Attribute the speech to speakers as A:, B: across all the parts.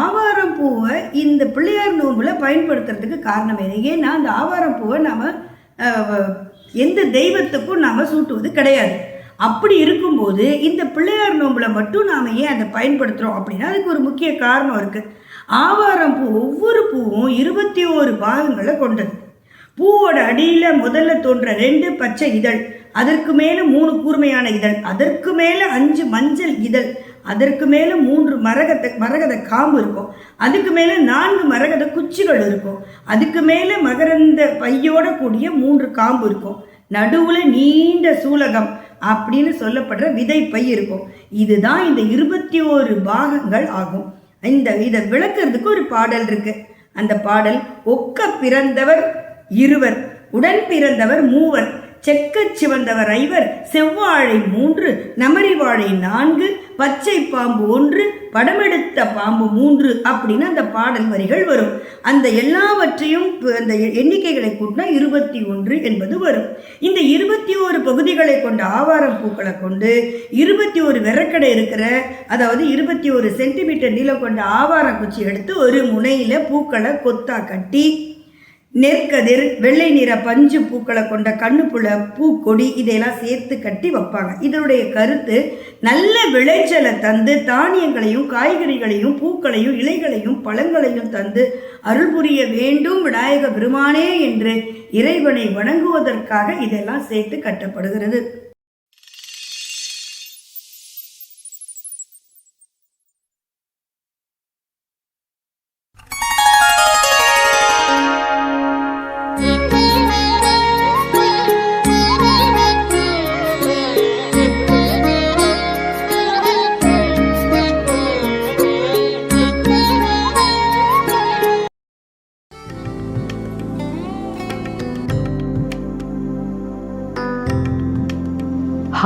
A: ஆவாரம் பூவை இந்த பிள்ளையார் நோம்பில் பயன்படுத்துறதுக்கு காரணம் என்ன ஏன்னா அந்த ஆவாரம் பூவை நாம் எந்த தெய்வத்துக்கும் நாம் சூட்டுவது கிடையாது அப்படி இருக்கும்போது இந்த பிள்ளையார் நோம்பில் மட்டும் நாம் ஏன் அதை பயன்படுத்துகிறோம் அப்படின்னா அதுக்கு ஒரு முக்கிய காரணம் இருக்குது ஆவாரம் பூ ஒவ்வொரு பூவும் இருபத்தி ஓரு பாகங்களை கொண்டது பூவோட அடியில் முதல்ல தோன்ற ரெண்டு பச்சை இதழ் அதற்கு மேலே மூணு கூர்மையான இதழ் அதற்கு மேலே அஞ்சு மஞ்சள் இதழ் அதற்கு மேலே மூன்று மரகத மரகத காம்பு இருக்கும் அதுக்கு மேலே நான்கு மரகத குச்சிகள் இருக்கும் அதுக்கு மேலே மகரந்த பையோட கூடிய மூன்று காம்பு இருக்கும் நடுவில் நீண்ட சூலகம் அப்படின்னு சொல்லப்படுற விதை பை இருக்கும் இதுதான் இந்த இருபத்தி ஓரு பாகங்கள் ஆகும் இந்த இதை விளக்குறதுக்கு ஒரு பாடல் இருக்கு அந்த பாடல் ஒக்க பிறந்தவர் இருவர் உடன் பிறந்தவர் மூவர் செக்கச் சிவந்தவர் ஐவர் செவ்வாழை மூன்று நமரிவாழை நான்கு பச்சை பாம்பு ஒன்று படமெடுத்த பாம்பு மூன்று அப்படின்னு அந்த பாடல் வரிகள் வரும் அந்த எல்லாவற்றையும் அந்த எண்ணிக்கைகளை கூட்டினா இருபத்தி ஒன்று என்பது வரும் இந்த இருபத்தி ஒரு பகுதிகளை கொண்ட ஆவாரம் பூக்களை கொண்டு இருபத்தி ஒரு வெறக்கடை இருக்கிற அதாவது இருபத்தி ஒரு சென்டிமீட்டர் நீளம் கொண்ட ஆவாரம் குச்சி எடுத்து ஒரு முனையில் பூக்களை கொத்தா கட்டி நெற்கதிர் வெள்ளை நிற பஞ்சு பூக்களை கொண்ட கண்ணுப்புல பூக்கொடி இதையெல்லாம் சேர்த்து கட்டி வைப்பாங்க இதனுடைய கருத்து நல்ல விளைச்சலை தந்து தானியங்களையும் காய்கறிகளையும் பூக்களையும் இலைகளையும் பழங்களையும் தந்து அருள் புரிய வேண்டும் விநாயக பெருமானே என்று இறைவனை வணங்குவதற்காக இதெல்லாம் சேர்த்து கட்டப்படுகிறது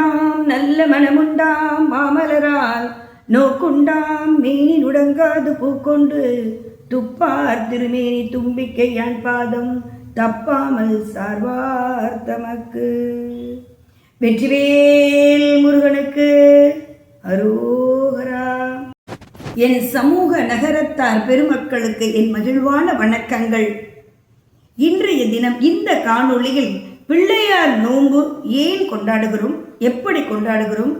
B: உண்டாம் நல்ல மனமுண்டாம் மாமலரால் நோக்குண்டாம் மீனில் உடங்காது பூக்கொண்டு துப்பார் திருமேனி யான் பாதம் தப்பாமல் சார்வார் தமக்கு வெற்றிவேல் முருகனுக்கு அரோகரா என் சமூக நகரத்தார் பெருமக்களுக்கு என் மகிழ்வான வணக்கங்கள் இன்றைய தினம் இந்த காணொளியில் பிள்ளையார் நோன்பு ஏன் கொண்டாடுகிறோம் எப்படி கொண்டாடுகிறோம்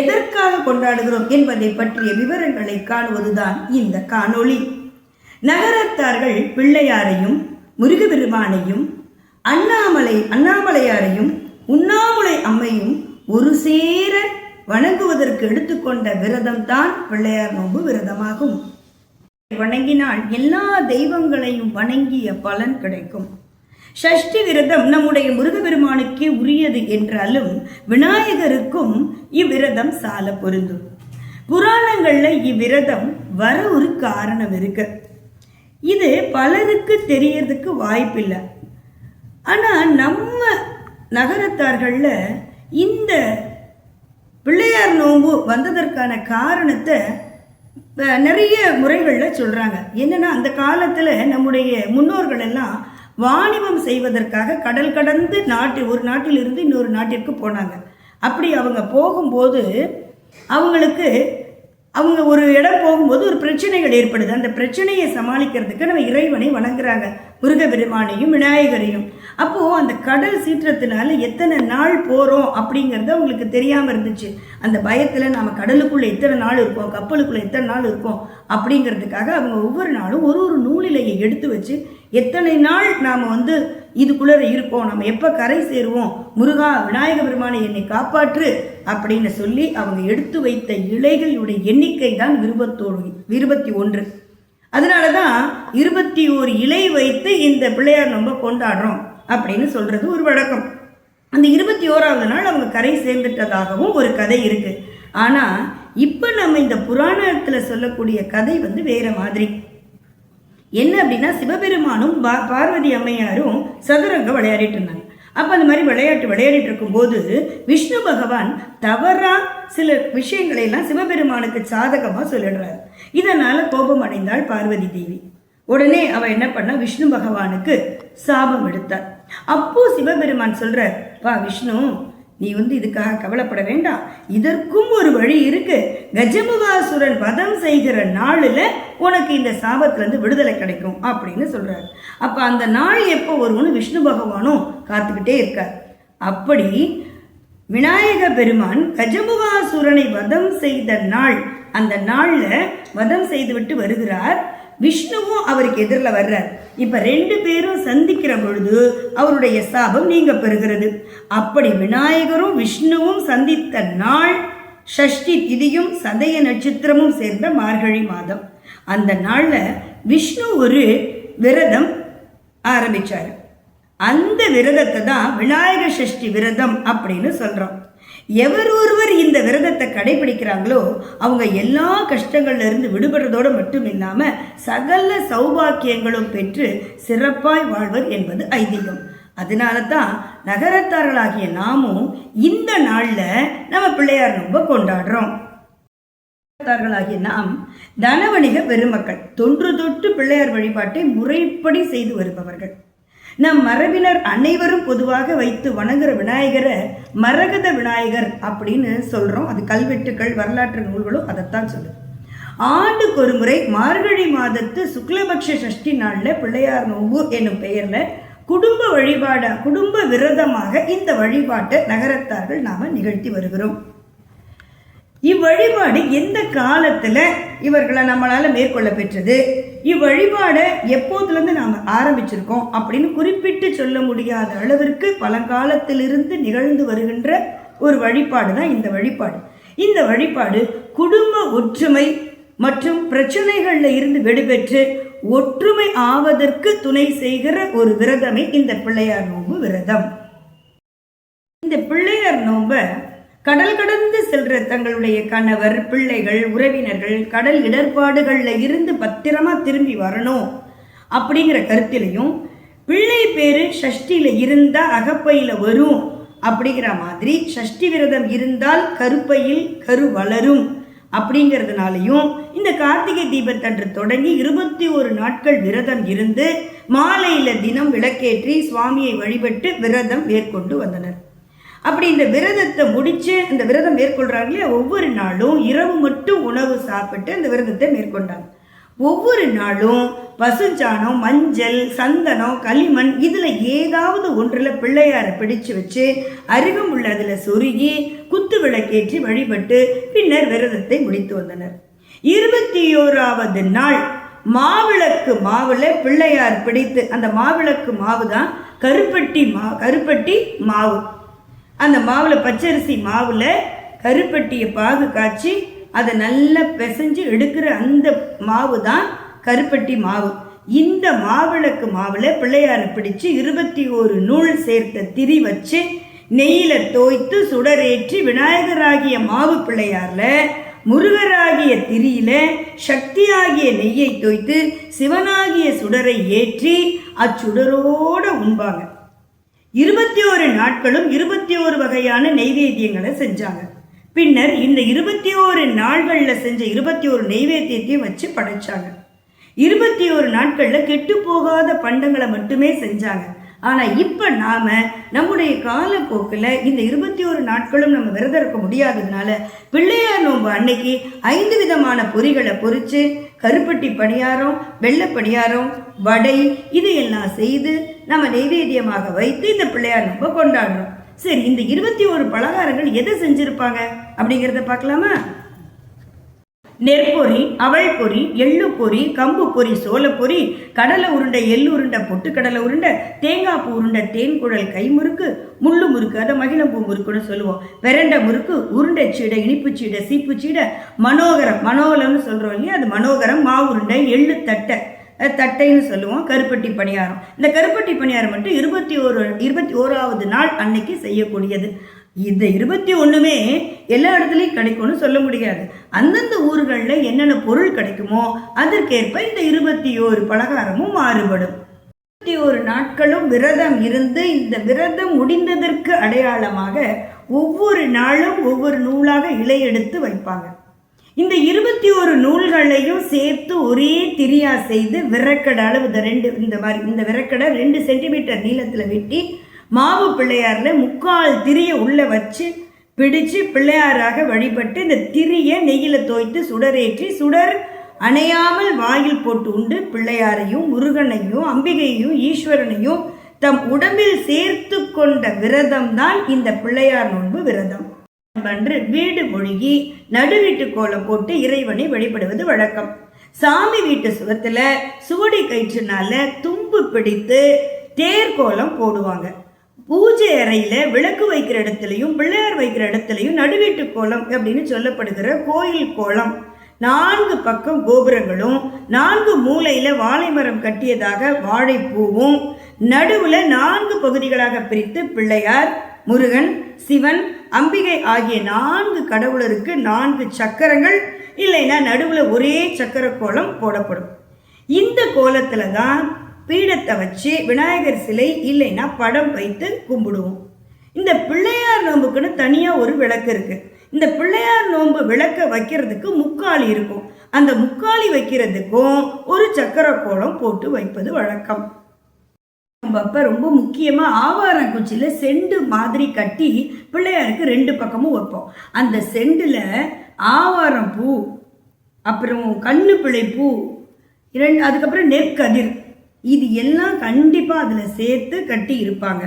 B: எதற்காக கொண்டாடுகிறோம் என்பதை பற்றிய விவரங்களை காணுவதுதான் இந்த காணொளி நகரத்தார்கள் பிள்ளையாரையும் முருகபெருமானையும் அண்ணாமலை அண்ணாமலையாரையும் உண்ணாமுலை அம்மையும் ஒரு சேர வணங்குவதற்கு எடுத்துக்கொண்ட விரதம் தான் பிள்ளையார் நோம்பு விரதமாகும் வணங்கினால் எல்லா தெய்வங்களையும் வணங்கிய பலன் கிடைக்கும் ஷஷ்டி விரதம் நம்முடைய முருகபெருமானுக்கே உரியது என்றாலும் விநாயகருக்கும் இவ்விரதம் சால பொருந்தும் புராணங்கள்ல இவ்விரதம் வர ஒரு காரணம் இருக்கு இது பலருக்கு தெரியறதுக்கு வாய்ப்பில்லை ஆனால் நம்ம நகரத்தார்களில் இந்த பிள்ளையார் நோம்பு வந்ததற்கான காரணத்தை நிறைய முறைகளில் சொல்கிறாங்க என்னென்னா அந்த காலத்தில் நம்முடைய முன்னோர்கள் எல்லாம் வாணிபம் செய்வதற்காக கடல் கடந்து நாட்டு ஒரு நாட்டிலிருந்து இன்னொரு நாட்டிற்கு போனாங்க அப்படி அவங்க போகும்போது அவங்களுக்கு அவங்க ஒரு இடம் போகும்போது ஒரு பிரச்சனைகள் ஏற்படுது அந்த பிரச்சனையை சமாளிக்கிறதுக்கு நம்ம இறைவனை வணங்குறாங்க முருக பெருமானையும் விநாயகரையும் அப்போது அந்த கடல் சீற்றத்தினால எத்தனை நாள் போகிறோம் அப்படிங்கிறது அவங்களுக்கு தெரியாமல் இருந்துச்சு அந்த பயத்தில் நம்ம கடலுக்குள்ளே எத்தனை நாள் இருக்கோம் கப்பலுக்குள்ளே எத்தனை நாள் இருக்கோம் அப்படிங்கிறதுக்காக அவங்க ஒவ்வொரு நாளும் ஒரு ஒரு வேலையை எடுத்து வச்சு எத்தனை நாள் நாம் வந்து இதுக்குள்ளே இருப்போம் நம்ம எப்போ கரை சேருவோம் முருகா விநாயக பெருமானை என்னை காப்பாற்று அப்படின்னு சொல்லி அவங்க எடுத்து வைத்த இலைகளுடைய எண்ணிக்கை தான் இருபத்தோடு விருபத்தி ஒன்று அதனால தான் இருபத்தி ஒரு இலை வைத்து இந்த பிள்ளையார் நம்ம கொண்டாடுறோம் அப்படின்னு சொல்கிறது ஒரு வழக்கம் அந்த இருபத்தி ஓராவது நாள் அவங்க கரை சேர்ந்துட்டதாகவும் ஒரு கதை இருக்குது ஆனால் இப்போ நம்ம இந்த புராணத்தில் சொல்லக்கூடிய கதை வந்து வேறு மாதிரி என்ன அப்படின்னா சிவபெருமானும் பா பார்வதி அம்மையாரும் சதுரங்க விளையாடிட்டு இருந்தாங்க அப்போ அந்த மாதிரி விளையாட்டு விளையாடிட்டு இருக்கும்போது விஷ்ணு பகவான் தவறாக சில விஷயங்களை எல்லாம் சிவபெருமானுக்கு சாதகமாக சொல்லிடுறாரு இதனால் கோபம் அடைந்தாள் பார்வதி தேவி உடனே அவள் என்ன பண்ணா விஷ்ணு பகவானுக்கு சாபம் எடுத்தார் அப்போ சிவபெருமான் சொல்கிறார் வா விஷ்ணு நீ வந்து இதுக்காக கவலைப்பட வேண்டாம் இதற்கும் ஒரு வழி இருக்கு கஜமுகாசுரன் வதம் செய்கிற நாளில் உனக்கு இந்த சாபத்திலேருந்து விடுதலை கிடைக்கும் அப்படின்னு சொல்கிறாரு அப்போ அந்த நாள் எப்போ வரும்னு விஷ்ணு பகவானும் காத்துக்கிட்டே இருக்கார் அப்படி விநாயக பெருமான் கஜமுகாசுரனை வதம் செய்த நாள் அந்த நாளில் வதம் செய்துவிட்டு வருகிறார் விஷ்ணுவும் அவருக்கு எதிரில் வர்றார் இப்போ ரெண்டு பேரும் சந்திக்கிற பொழுது அவருடைய சாபம் நீங்க பெறுகிறது அப்படி விநாயகரும் விஷ்ணுவும் சந்தித்த நாள் ஷஷ்டி திதியும் சதய நட்சத்திரமும் சேர்ந்த மார்கழி மாதம் அந்த நாளில் விஷ்ணு ஒரு விரதம் ஆரம்பித்தார் அந்த விரதத்தை தான் விநாயகர் சஷ்டி விரதம் அப்படின்னு சொல்கிறோம் எவர் ஒருவர் இந்த விரதத்தை கடைபிடிக்கிறாங்களோ அவங்க எல்லா கஷ்டங்கள்ல இருந்து விடுபடுறதோடு மட்டும் இல்லாமல் சகல சௌபாக்கியங்களும் பெற்று சிறப்பாய் வாழ்வர் என்பது ஐதீகம் அதனால தான் நகரத்தார்களாகிய நாமும் இந்த நாளில் நம்ம பிள்ளையார் ரொம்ப கொண்டாடுறோம் நகரத்தார்களாகிய நாம் தனவணிக பெருமக்கள் தொன்று தொட்டு பிள்ளையார் வழிபாட்டை முறைப்படி செய்து வருபவர்கள் நம் மரபினர் அனைவரும் பொதுவாக வைத்து வணங்குற விநாயகரை மரகத விநாயகர் அப்படின்னு சொல்கிறோம் அது கல்வெட்டுக்கள் வரலாற்று நூல்களும் அதைத்தான் சொல்லுது ஆண்டுக்கு ஒரு முறை மார்கழி மாதத்து சுக்லபக்ஷ சஷ்டி நாளில் பிள்ளையார் நோம்பு என்னும் பெயரில் குடும்ப வழிபாட குடும்ப விரதமாக இந்த வழிபாட்டை நகரத்தார்கள் நாம் நிகழ்த்தி வருகிறோம் இவ்வழிபாடு எந்த காலத்தில் இவர்களை நம்மளால் மேற்கொள்ள பெற்றது இவ்வழிபாடை எப்போதுலேருந்து நாம் ஆரம்பிச்சிருக்கோம் அப்படின்னு குறிப்பிட்டு சொல்ல முடியாத அளவிற்கு பழங்காலத்திலிருந்து நிகழ்ந்து வருகின்ற ஒரு வழிபாடு தான் இந்த வழிபாடு இந்த வழிபாடு குடும்ப ஒற்றுமை மற்றும் பிரச்சனைகளில் இருந்து விடுபெற்று ஒற்றுமை ஆவதற்கு துணை செய்கிற ஒரு விரதமே இந்த பிள்ளையார் நோம்பு விரதம் இந்த பிள்ளையார் நோம்பை கடல் கடந்து செல்ற தங்களுடைய கணவர் பிள்ளைகள் உறவினர்கள் கடல் இடர்பாடுகளில் இருந்து பத்திரமா திரும்பி வரணும் அப்படிங்கிற கருத்திலையும் பிள்ளை பேர் ஷஷ்டியில் இருந்தால் அகப்பையில் வரும் அப்படிங்கிற மாதிரி சஷ்டி விரதம் இருந்தால் கருப்பையில் கரு வளரும் அப்படிங்கிறதுனாலையும் இந்த கார்த்திகை தீபத்தன்று தொடங்கி இருபத்தி ஒரு நாட்கள் விரதம் இருந்து மாலையில் தினம் விளக்கேற்றி சுவாமியை வழிபட்டு விரதம் மேற்கொண்டு வந்தனர் அப்படி இந்த விரதத்தை முடித்து அந்த விரதம் மேற்கொள்கிறார்களே ஒவ்வொரு நாளும் இரவு மட்டும் உணவு சாப்பிட்டு அந்த விரதத்தை மேற்கொண்டாங்க ஒவ்வொரு நாளும் பசுஞ்சாணம் மஞ்சள் சந்தனம் களிமண் இதில் ஏதாவது ஒன்றில் பிள்ளையாரை பிடிச்சு வச்சு அருகம் உள்ள அதில் சொருகி குத்து விளக்கேற்றி வழிபட்டு பின்னர் விரதத்தை முடித்து வந்தனர் இருபத்தி ஓராவது நாள் மாவிளக்கு மாவில் பிள்ளையார் பிடித்து அந்த மாவிளக்கு மாவு தான் கருப்பட்டி மா கருப்பட்டி மாவு அந்த மாவில் பச்சரிசி மாவில் கருப்பட்டியை பாகு காய்ச்சி அதை நல்லா பிசைஞ்சு எடுக்கிற அந்த மாவு தான் கருப்பட்டி மாவு இந்த மாவிளக்கு மாவில் பிள்ளையாரை பிடிச்சு இருபத்தி ஒரு நூல் சேர்த்த திரி வச்சு நெய்யில் தோய்த்து சுடரேற்றி விநாயகராகிய மாவு பிள்ளையாரில் முருகராகிய திரியில சக்தியாகிய நெய்யை தோய்த்து சிவனாகிய சுடரை ஏற்றி அச்சுடரோடு உண்பாங்க இருபத்தி ஓரு நாட்களும் இருபத்தி ஓரு வகையான நெய்வேத்தியங்களை செஞ்சாங்க பின்னர் இந்த இருபத்தி ஓரு நாள்களில் செஞ்ச இருபத்தி ஒரு நெய்வேத்தியத்தையும் வச்சு படைச்சாங்க இருபத்தி ஒரு நாட்களில் கெட்டு போகாத பண்டங்களை மட்டுமே செஞ்சாங்க ஆனால் இப்போ நாம் நம்முடைய காலப்போக்கில் இந்த இருபத்தி ஒரு நாட்களும் நம்ம விரதம் இருக்க முடியாததுனால பிள்ளையார் நோம்பு அன்னைக்கு ஐந்து விதமான பொறிகளை பொறித்து கருப்பட்டி பணியாரம் வெள்ளை பணியாரம் வடை இதையெல்லாம் செய்து நம்ம நெய்வேத்தியமாக வைத்து இந்த பிள்ளையார் நம்ம கொண்டாடுறோம் சரி இந்த இருபத்தி ஒரு பலகாரங்கள் எதை செஞ்சுருப்பாங்க அப்படிங்கிறத பார்க்கலாமா நெற்பொறி அவள் பொறி எள்ளு பொறி கம்பு பொறி சோளப்பொறி கடலை உருண்டை எள்ளு உருண்டை பொட்டுக்கடலை உருண்டை தேங்காய் பூ உருண்டை தேன் குழல் கை முறுக்கு முள்ளு முறுக்கு அதை மகிழம்பூ முறுக்குன்னு சொல்லுவோம் விரண்ட முறுக்கு உருண்டை சீடை இனிப்பு சீடை சீப்பு சீடை மனோகரம் மனோகரம்னு சொல்கிறோம் இல்லையா அது மனோகரம் மாவுருண்டை எள்ளு தட்டை தட்டைன்னு சொல்லுவோம் கருப்பட்டி பணியாரம் இந்த கருப்பட்டி பணியாரம் மட்டும் இருபத்தி ஒரு இருபத்தி ஓராவது நாள் அன்னைக்கு செய்யக்கூடியது இந்த இருபத்தி ஒன்றுமே எல்லா இடத்துலையும் கிடைக்கும்னு சொல்ல முடியாது அந்தந்த ஊர்களில் என்னென்ன பொருள் கிடைக்குமோ அதற்கேற்ப இந்த இருபத்தி ஓரு பலகாரமும் மாறுபடும் இருபத்தி ஒரு நாட்களும் விரதம் இருந்து இந்த விரதம் முடிந்ததற்கு அடையாளமாக ஒவ்வொரு நாளும் ஒவ்வொரு நூலாக இலை எடுத்து வைப்பாங்க இந்த இருபத்தி ஒரு நூல்களையும் சேர்த்து ஒரே திரியா செய்து விரக்கடை அளவு இந்த ரெண்டு இந்த மாதிரி இந்த விரக்கடை ரெண்டு சென்டிமீட்டர் நீளத்தில் வெட்டி மாவு பிள்ளையாரில் முக்கால் திரியை உள்ளே வச்சு பிடிச்சு பிள்ளையாராக வழிபட்டு இந்த திரியை நெய்யில் தோய்த்து சுடரேற்றி சுடர் அணையாமல் வாயில் போட்டு உண்டு பிள்ளையாரையும் முருகனையும் அம்பிகையையும் ஈஸ்வரனையும் தம் உடம்பில் சேர்த்து கொண்ட விரதம்தான் இந்த பிள்ளையார் நோன்பு விரதம் என்று வீடு முழுகி நடுவீட்டு கோலம் போட்டு இறைவனை வழிபடுவது வழக்கம் சாமி வீட்டு சுகத்துல சுவடி கயிற்றுனால தும்பு பிடித்து தேர் கோலம் போடுவாங்க பூஜை அறையில் விளக்கு வைக்கிற இடத்துலையும் பிள்ளையார் வைக்கிற இடத்துலையும் நடுவீட்டு கோலம் அப்படின்னு சொல்லப்படுகிற கோயில் கோலம் நான்கு பக்கம் கோபுரங்களும் நான்கு மூலையில் வாழை மரம் கட்டியதாக வாழைப்பூவும் நடுவில் நான்கு பகுதிகளாக பிரித்து பிள்ளையார் முருகன் சிவன் அம்பிகை ஆகிய நான்கு கடவுளருக்கு நான்கு சக்கரங்கள் இல்லைன்னா நடுவில் ஒரே சக்கர கோலம் போடப்படும் இந்த கோலத்தில் தான் பீடத்தை வச்சு விநாயகர் சிலை இல்லைன்னா படம் வைத்து கும்பிடுவோம் இந்த பிள்ளையார் நோம்புக்குன்னு தனியாக ஒரு விளக்கு இருக்குது இந்த பிள்ளையார் நோன்பு விளக்க வைக்கிறதுக்கு முக்காலி இருக்கும் அந்த முக்காலி வைக்கிறதுக்கும் ஒரு சக்கர கோலம் போட்டு வைப்பது வழக்கம் அப்போ ரொம்ப முக்கியமாக ஆவாரம் குச்சியில் செண்டு மாதிரி கட்டி பிள்ளையாருக்கு ரெண்டு பக்கமும் வைப்போம் அந்த செண்டில் ஆவாரம் பூ அப்புறம் கண்ணு பூ இரண்டு அதுக்கப்புறம் நெற்கதிர் இது எல்லாம் கண்டிப்பாக அதில் சேர்த்து கட்டி இருப்பாங்க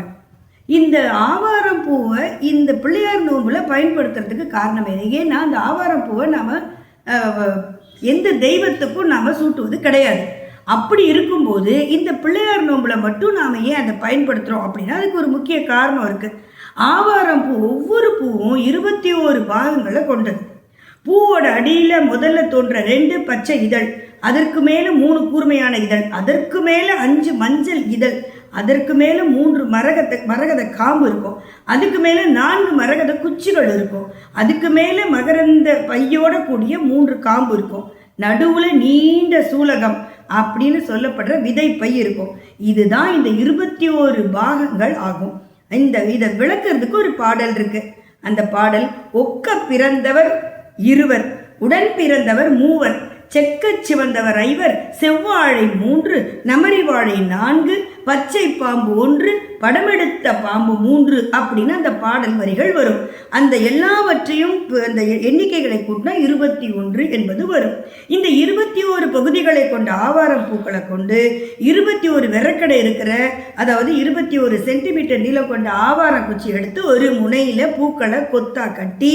B: இந்த ஆவாரம் பூவை இந்த பிள்ளையார் நோம்புல பயன்படுத்துறதுக்கு காரணம் என்ன ஏன்னா அந்த ஆவாரம் பூவை நாம் எந்த தெய்வத்துக்கும் நாம் சூட்டுவது கிடையாது அப்படி இருக்கும்போது இந்த பிள்ளையார் நோம்பில் மட்டும் நாம் ஏன் அதை பயன்படுத்துகிறோம் அப்படின்னா அதுக்கு ஒரு முக்கிய காரணம் இருக்குது ஆவாரம் பூ ஒவ்வொரு பூவும் இருபத்தி ஓரு பாகங்களை கொண்டது பூவோட அடியில் முதல்ல தோன்ற ரெண்டு பச்சை இதழ் அதற்கு மேலே மூணு கூர்மையான இதழ் அதற்கு மேலே அஞ்சு மஞ்சள் இதழ் அதற்கு மேலே மூன்று மரகத மரகத காம்பு இருக்கும் அதுக்கு மேலே நான்கு மரகத குச்சிகள் இருக்கும் அதுக்கு மேலே மகரந்த பையோட கூடிய மூன்று காம்பு இருக்கும் நடுவில் நீண்ட சூலகம் அப்படின்னு சொல்லப்படுற விதை பை இருக்கும் இதுதான் இந்த இருபத்தி ஓரு பாகங்கள் ஆகும் இந்த இதை விளக்குறதுக்கு ஒரு பாடல் இருக்கு அந்த பாடல் ஒக்க பிறந்தவர் இருவர் உடன் பிறந்தவர் மூவர் செக்கச் சிவந்தவர் ஐவர் செவ்வாழை மூன்று நமரிவாழை நான்கு பச்சை பாம்பு ஒன்று படமெடுத்த பாம்பு மூன்று அப்படின்னு அந்த பாடல் வரிகள் வரும் அந்த எல்லாவற்றையும் அந்த எண்ணிக்கைகளை கூட்டினா இருபத்தி ஒன்று என்பது வரும் இந்த இருபத்தி ஒரு பகுதிகளை கொண்ட ஆவாரம் பூக்களை கொண்டு இருபத்தி ஒரு வெறக்கடை இருக்கிற அதாவது இருபத்தி ஒரு சென்டிமீட்டர் நீளம் கொண்ட ஆவாரம் குச்சி எடுத்து ஒரு முனையில் பூக்களை கொத்தா கட்டி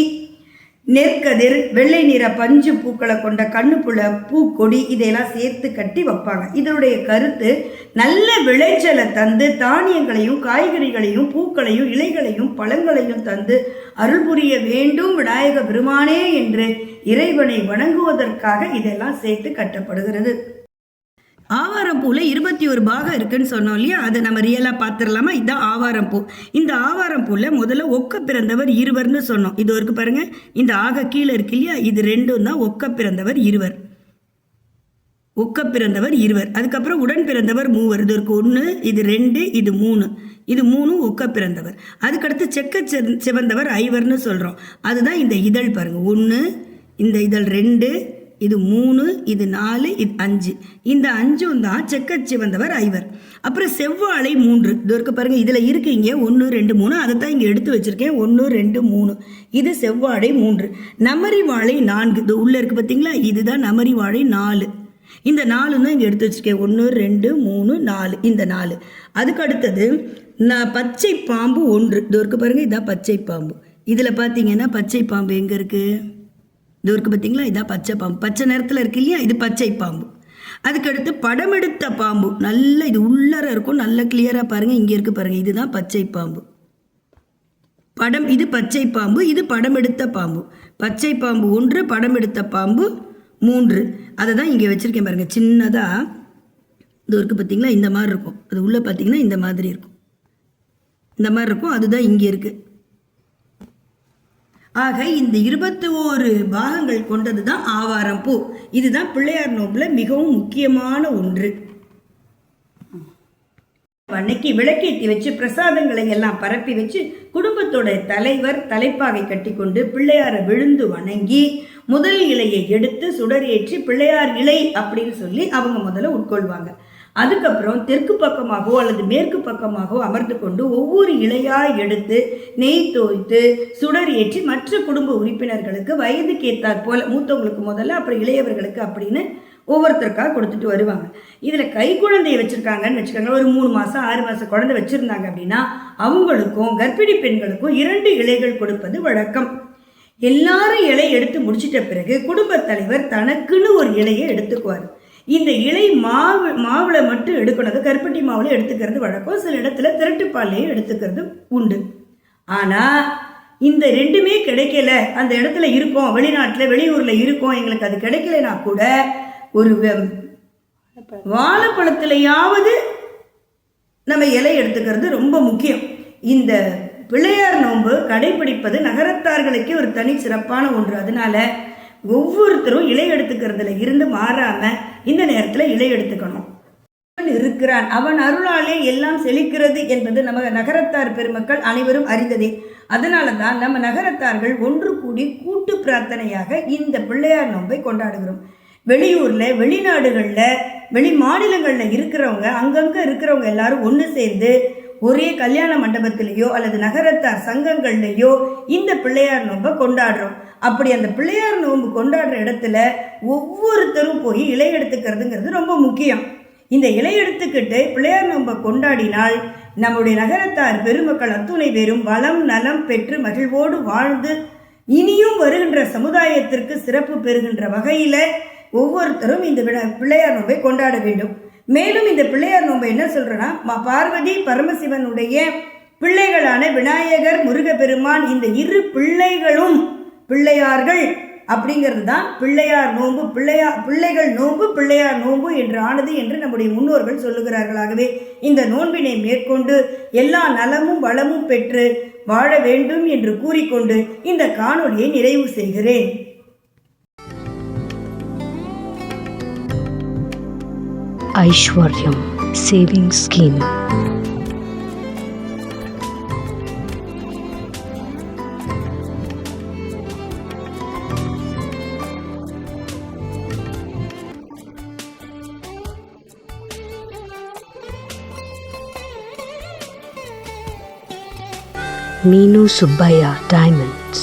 B: நெற்கதிர் வெள்ளை நிற பஞ்சு பூக்களை கொண்ட கண்ணுப்புல பூக்கொடி இதையெல்லாம் சேர்த்து கட்டி வைப்பாங்க இதனுடைய கருத்து நல்ல விளைச்சலை தந்து தானியங்களையும் காய்கறிகளையும் பூக்களையும் இலைகளையும் பழங்களையும் தந்து அருள் புரிய வேண்டும் விநாயக பெருமானே என்று இறைவனை வணங்குவதற்காக இதெல்லாம் சேர்த்து கட்டப்படுகிறது ஆவாரம் பூவில் இருபத்தி ஒரு பாகம் இருக்குன்னு சொன்னோம் இல்லையா அதை நம்ம ரியலாக பார்த்துடலாமா இதுதான் ஆவாரம் பூ இந்த ஆவாரம் பூவில் முதல்ல ஒக்க பிறந்தவர் இருவர்னு சொன்னோம் இது வரைக்கும் பாருங்கள் இந்த ஆக கீழே இருக்கு இல்லையா இது ரெண்டும் தான் ஒக்க பிறந்தவர் இருவர் ஒக்க பிறந்தவர் இருவர் அதுக்கப்புறம் உடன் பிறந்தவர் மூவர் இது இருக்கு ஒன்று இது ரெண்டு இது மூணு இது மூணும் ஒக்க பிறந்தவர் அதுக்கடுத்து செக்க சிவந்தவர் ஐவர்னு சொல்கிறோம் அதுதான் இந்த இதழ் பாருங்கள் ஒன்று இந்த இதழ் ரெண்டு இது மூணு இது நாலு இது அஞ்சு இந்த அஞ்சும் தான் செக்கச்சி வந்தவர் ஐவர் அப்புறம் செவ்வாழை மூன்று இது இருக்க பாருங்க இதில் இருக்கு இங்கே ஒன்று ரெண்டு மூணு அதை தான் இங்கே எடுத்து வச்சுருக்கேன் ஒன்று ரெண்டு மூணு இது செவ்வாழை மூன்று நமரி வாழை நான்கு இது உள்ளே இருக்கு பார்த்தீங்களா இதுதான் நமரி வாழை நாலு இந்த நாலு தான் இங்கே எடுத்து வச்சுருக்கேன் ஒன்று ரெண்டு மூணு நாலு இந்த நாலு அதுக்கு அடுத்தது நான் பச்சை பாம்பு ஒன்று இது இருக்கு பாருங்கள் இதான் பச்சை பாம்பு இதில் பார்த்தீங்கன்னா பச்சை பாம்பு எங்கே இருக்குது இது இருக்குது பார்த்தீங்களா இதான் பச்சை பாம்பு பச்சை நேரத்தில் இருக்கு இல்லையா இது பச்சை பாம்பு அதுக்கடுத்து படம் எடுத்த பாம்பு நல்ல இது உள்ளர இருக்கும் நல்ல கிளியராக பாருங்கள் இங்கே இருக்குது பாருங்கள் இதுதான் பச்சை பாம்பு படம் இது பச்சை பாம்பு இது படம் எடுத்த பாம்பு பச்சை பாம்பு ஒன்று படம் எடுத்த பாம்பு மூன்று அதை தான் இங்கே வச்சுருக்கேன் பாருங்கள் சின்னதாக இது இருக்குது இந்த மாதிரி இருக்கும் அது உள்ளே பார்த்திங்கன்னா இந்த மாதிரி இருக்கும் இந்த மாதிரி இருக்கும் அதுதான் இங்கே இருக்குது ஆக இந்த இருபத்தி ஓரு பாகங்கள் கொண்டது தான் ஆவாரம் பூ இதுதான் பிள்ளையார் நோம்புல மிகவும் முக்கியமான ஒன்று அன்னைக்கு விளக்கேற்றி வச்சு பிரசாதங்களை எல்லாம் பரப்பி வச்சு குடும்பத்தோட தலைவர் தலைப்பாகை கட்டி கொண்டு பிள்ளையாரை விழுந்து வணங்கி முதல் இலையை எடுத்து சுடர் ஏற்றி பிள்ளையார் இலை அப்படின்னு சொல்லி அவங்க முதல்ல உட்கொள்வாங்க அதுக்கப்புறம் தெற்கு பக்கமாகவோ அல்லது மேற்கு பக்கமாகவோ அமர்ந்து கொண்டு ஒவ்வொரு இலையாய் எடுத்து நெய் தோய்த்து சுடர் ஏற்றி மற்ற குடும்ப உறுப்பினர்களுக்கு வயதுக்கு ஏற்றாற் போல் மூத்தவங்களுக்கு முதல்ல அப்புறம் இளையவர்களுக்கு அப்படின்னு ஒவ்வொருத்தருக்காக கொடுத்துட்டு வருவாங்க இதில் கை குழந்தைய வச்சுருக்காங்கன்னு வச்சுக்கோங்க ஒரு மூணு மாதம் ஆறு மாதம் குழந்தை வச்சுருந்தாங்க அப்படின்னா அவங்களுக்கும் கர்ப்பிணி பெண்களுக்கும் இரண்டு இலைகள் கொடுப்பது வழக்கம் எல்லாரும் இலை எடுத்து முடிச்சிட்ட பிறகு குடும்பத் தலைவர் தனக்குன்னு ஒரு இலையை எடுத்துக்குவார் இந்த இலை மாவு மாவில் மட்டும் எடுக்கணும் அது கருப்பட்டி மாவில் எடுத்துக்கிறது வழக்கம் சில இடத்துல திரட்டுப்பாலையும் எடுத்துக்கிறது உண்டு ஆனால் இந்த ரெண்டுமே கிடைக்கல அந்த இடத்துல இருக்கோம் வெளிநாட்டில் வெளியூரில் இருக்கோம் எங்களுக்கு அது கிடைக்கலனா கூட ஒரு வாழைப்பழத்துலையாவது நம்ம இலை எடுத்துக்கிறது ரொம்ப முக்கியம் இந்த பிள்ளையார் நோன்பு கடைபிடிப்பது நகரத்தார்களுக்கே ஒரு தனி சிறப்பான ஒன்று அதனால ஒவ்வொருத்தரும் இலை எடுத்துக்கிறதுல இருந்து மாறாமல் இந்த நேரத்தில் இலை எடுத்துக்கணும் அவன் இருக்கிறான் அவன் அருளாலே எல்லாம் செழிக்கிறது என்பது நம்ம நகரத்தார் பெருமக்கள் அனைவரும் அறிந்ததே அதனால தான் நம்ம நகரத்தார்கள் ஒன்று கூடி கூட்டு பிரார்த்தனையாக இந்த பிள்ளையார் நோன்பை கொண்டாடுகிறோம் வெளியூரில் வெளிநாடுகளில் வெளி மாநிலங்களில் இருக்கிறவங்க அங்கங்கே இருக்கிறவங்க எல்லாரும் ஒன்று சேர்ந்து ஒரே கல்யாண மண்டபத்திலேயோ அல்லது நகரத்தார் சங்கங்கள்லேயோ இந்த பிள்ளையார் நோன்பை கொண்டாடுறோம் அப்படி அந்த பிள்ளையார் நோன்பு கொண்டாடுற இடத்துல ஒவ்வொருத்தரும் போய் இலை எடுத்துக்கிறதுங்கிறது ரொம்ப முக்கியம் இந்த இலை எடுத்துக்கிட்டு பிள்ளையார் நோன்பை கொண்டாடினால் நம்முடைய நகரத்தார் பெருமக்கள் அத்துணை பேரும் வளம் நலம் பெற்று மகிழ்வோடு வாழ்ந்து இனியும் வருகின்ற சமுதாயத்திற்கு சிறப்பு பெறுகின்ற வகையில் ஒவ்வொருத்தரும் இந்த விழா பிள்ளையார் நோன்பை கொண்டாட வேண்டும் மேலும் இந்த பிள்ளையார் நோம்பு என்ன சொல்கிறேன்னா பார்வதி பரமசிவனுடைய பிள்ளைகளான விநாயகர் முருகப்பெருமான் இந்த இரு பிள்ளைகளும் பிள்ளையார்கள் அப்படிங்கிறது தான் பிள்ளையார் நோன்பு பிள்ளையா பிள்ளைகள் நோன்பு பிள்ளையார் நோன்பு என்று ஆனது என்று நம்முடைய முன்னோர்கள் சொல்லுகிறார்களாகவே இந்த நோன்பினை மேற்கொண்டு எல்லா நலமும் வளமும் பெற்று வாழ வேண்டும் என்று கூறிக்கொண்டு இந்த காணொலியை நிறைவு செய்கிறேன்
C: Aishwaryam saving scheme Minu Subaya Diamonds.